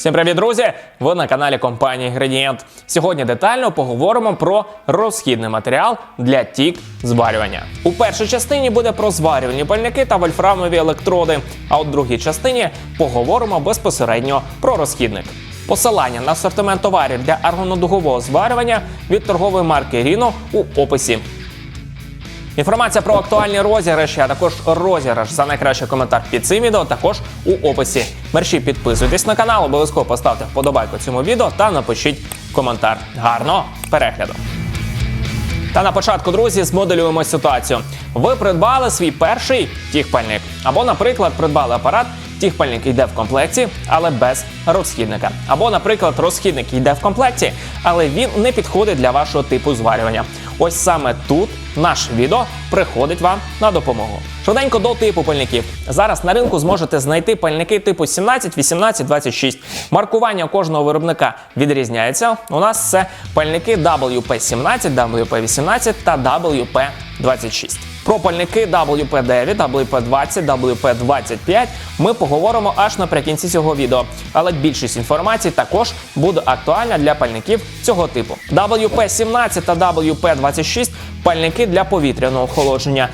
Всім привіт, друзі! Ви на каналі компанії Інгредієнт. Сьогодні детально поговоримо про розхідний матеріал для тік зварювання. У першій частині буде про зварювальні пальники та вольфрамові електроди. А у другій частині поговоримо безпосередньо про розхідник. Посилання на асортимент товарів для аргонодугового зварювання від торгової марки Ріно у описі. Інформація про актуальні розіграші, а також розіграш за найкращий коментар під цим відео також у описі. Мерші підписуйтесь на канал, обов'язково поставте вподобайку цьому відео та напишіть коментар. Гарного перегляду! Та на початку, друзі, змоделюємо ситуацію. Ви придбали свій перший тіхпальник. Або, наприклад, придбали апарат, тіхпальник йде в комплекті, але без розхідника. Або, наприклад, розхідник йде в комплекті, але він не підходить для вашого типу зварювання. Ось саме тут наш відео приходить вам на допомогу. Швиденько до типу пальників. Зараз на ринку зможете знайти пальники типу 17, 18, 26. Маркування кожного виробника відрізняється. У нас це пальники WP17, WP18 та WP26. Пальники WP9, WP20, WP25 ми поговоримо аж наприкінці цього відео. Але більшість інформації також буде актуальна для пальників цього типу. WP17 та WP26 пальники для повітряного охолодження.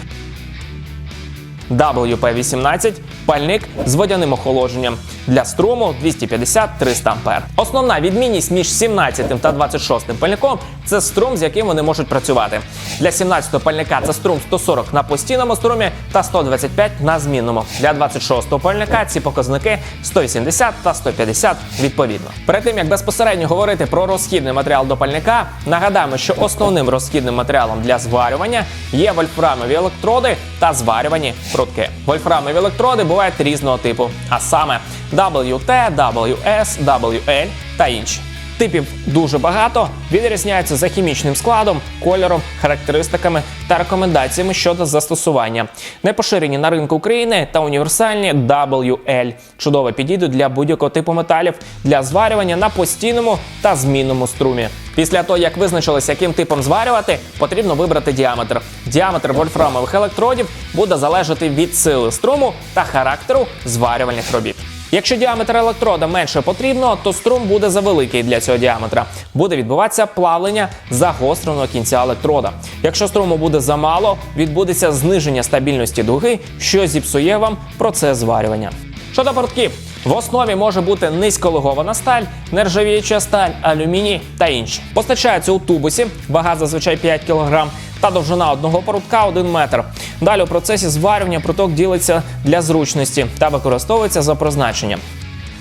WP18 пальник з водяним охолодженням для струму 250-300 А. Основна відмінність між 17 та 26 пальником це струм, з яким вони можуть працювати. Для 17 пальника це струм 140 на постійному струмі та 125 на змінному. Для 26 пальника ці показники 180 та 150 відповідно. Перед тим як безпосередньо говорити про розхідний матеріал до пальника, нагадаємо, що основним розхідним матеріалом для зварювання є вольфрамові електроди та зварювані прутки. Вольфрамові електроди бувають різного типу, а саме WT, WS, WL та інші. Типів дуже багато, відрізняються за хімічним складом, кольором, характеристиками та рекомендаціями щодо застосування. Непоширені на ринку України та універсальні WL. Чудово підійдуть для будь-якого типу металів для зварювання на постійному та змінному струмі. Після того, як визначилися, яким типом зварювати, потрібно вибрати діаметр. Діаметр вольфрамових електродів буде залежати від сили струму та характеру зварювальних робіт. Якщо діаметр електрода менше потрібно, то струм буде завеликий для цього діаметра. Буде відбуватися плавлення загостреного кінця електрода. Якщо струму буде замало, відбудеться зниження стабільності дуги, що зіпсує вам процес зварювання. Щодо портків, в основі може бути низьколегована сталь, нержавіюча сталь, алюміній та інші. Постачаються у тубусі, вага зазвичай 5 кг, та довжина одного порутка 1 метр. Далі у процесі зварювання пруток ділиться для зручності та використовується за призначенням.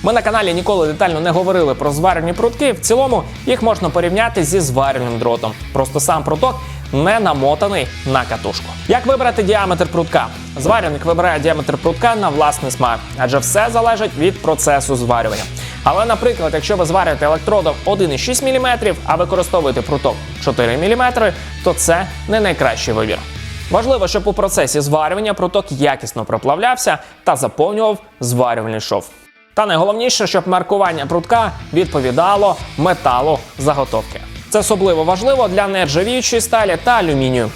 Ми на каналі ніколи детально не говорили про зварювальні прутки. В цілому їх можна порівняти зі зварювальним дротом. Просто сам пруток не намотаний на катушку. Як вибрати діаметр прутка? Зварювальник вибирає діаметр прутка на власний смак, адже все залежить від процесу зварювання. Але, наприклад, якщо ви зварюєте електродом 1,6 мм, а використовуєте пруток 4 мм, то це не найкращий вибір. Важливо, щоб у процесі зварювання пруток якісно проплавлявся та заповнював зварювальний шов. Та найголовніше, щоб маркування прутка відповідало металу заготовки. Це особливо важливо для нержавіючої сталі та алюмінію.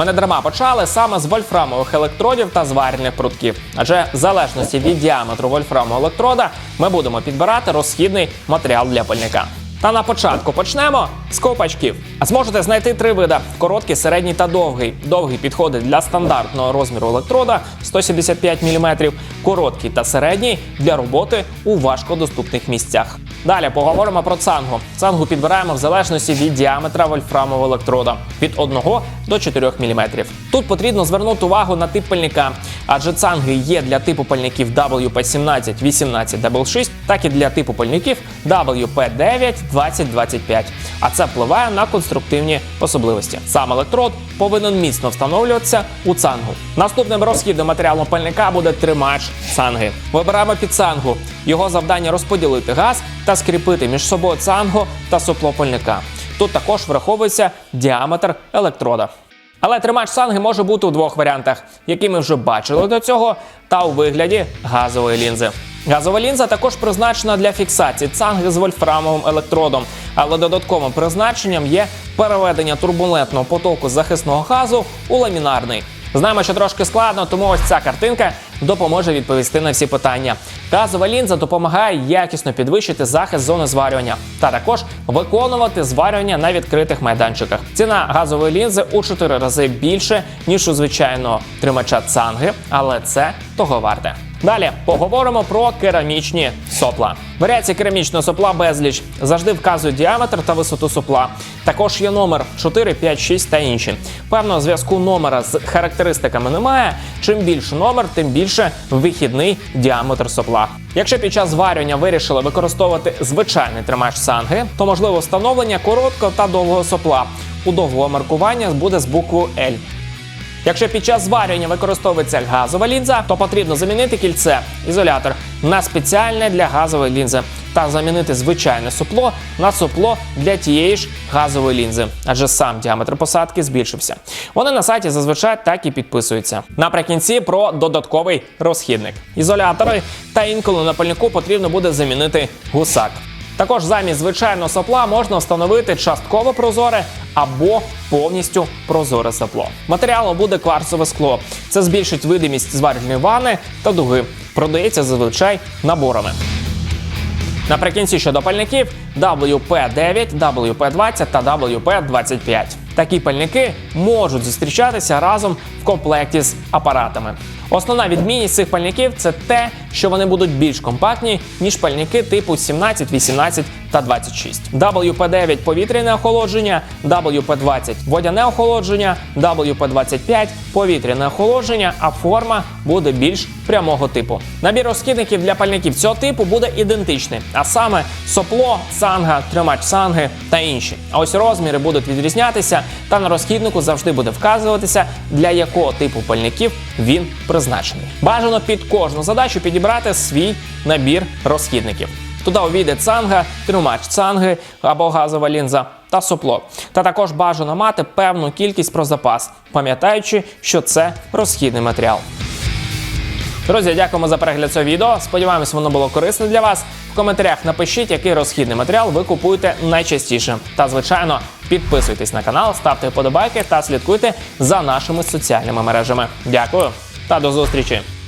Ми не дарма почали саме з вольфрамових електродів та зварювальних прутків. Адже в залежності від діаметру вольфрамового електрода ми будемо підбирати розхідний матеріал для пальника. Та на початку почнемо з ковпачків. Зможете знайти три види: короткий, середній та довгий. Довгий підходить для стандартного розміру електрода 175 мм, короткий та середній для роботи у важкодоступних місцях. Далі поговоримо про цангу. Цангу підбираємо в залежності від діаметра вольфрамового електрода від 1 до 4 мм. Тут потрібно звернути увагу на тип пальника, адже цанги є для типу пальників WP17, 18, W6, так і для типу пальників WP9, 20, 25. А це впливає на конструктивні особливості. Сам електрод повинен міцно встановлюватися у цангу. Наступним розхідним матеріалом пальника буде тримач цанги. Вибираємо під цангу. Його завдання розподілити газ та скріпити між собою цангу та сопло пальника. Тут також враховується діаметр електрода. Але тримач санги може бути у двох варіантах, які ми вже бачили до цього, та у вигляді газової лінзи. Газова лінза також призначена для фіксації цанги з вольфрамовим електродом, але додатковим призначенням є переведення турбулентного потоку захисного газу у ламінарний. Знаємо, що трошки складно, тому ось ця картинка допоможе відповісти на всі питання. Газова лінза допомагає якісно підвищити захист зони зварювання та також виконувати зварювання на відкритих майданчиках. Ціна газової лінзи у 4 рази більше ніж у звичайного тримача цанги, але це того варте. Далі поговоримо про керамічні сопла. Варіації керамічного сопла безліч завжди вказують діаметр та висоту сопла. Також є номер 4, 5, 6 та інші. Певного зв'язку номера з характеристиками немає. Чим більше номер, тим більше вихідний діаметр сопла. Якщо під час зварювання вирішили використовувати звичайний тримач санги, то можливо встановлення короткого та довгого сопла. У довгого маркування буде з буквою L. Якщо під час зварювання використовується газова лінза, то потрібно замінити кільце ізолятор на спеціальне для газової лінзи та замінити звичайне супло на супло для тієї ж газової лінзи, адже сам діаметр посадки збільшився. Вони на сайті зазвичай так і підписуються. Наприкінці про додатковий розхідник. Ізолятори та інколи на пальнику потрібно буде замінити гусак. Також замість звичайного сопла можна встановити частково прозоре або повністю прозоре сопло. Матеріалом буде кварцеве скло. Це збільшить видимість зварювальної ванни та дуги. Продається зазвичай наборами. Наприкінці щодо пальників WP9, WP20 та WP25. Такі пальники можуть зустрічатися разом в комплекті з апаратами. Основна відмінність цих пальників це те, що вони будуть більш компактні, ніж пальники типу 17, 18 та 26. WP9 повітряне охолодження, WP20 водяне охолодження, WP25 повітряне охолодження, а форма буде більш прямого типу. Набір розхідників для пальників цього типу буде ідентичний, а саме сопло, санга, тримач санги та інші. А ось розміри будуть відрізнятися, та на розхіднику завжди буде вказуватися, для якого типу пальників він призначений. Бажано під кожну задачу підібрати свій набір розхідників. Туди увійде цанга, тримач цанги або газова лінза та сопло. Та також бажано мати певну кількість про запас, пам'ятаючи, що це розхідний матеріал. Друзі, дякуємо за перегляд цього відео. Сподіваємось, воно було корисне для вас. В коментарях напишіть, який розхідний матеріал ви купуєте найчастіше. Та, звичайно, підписуйтесь на канал, ставте вподобайки та слідкуйте за нашими соціальними мережами. Дякую та до зустрічі!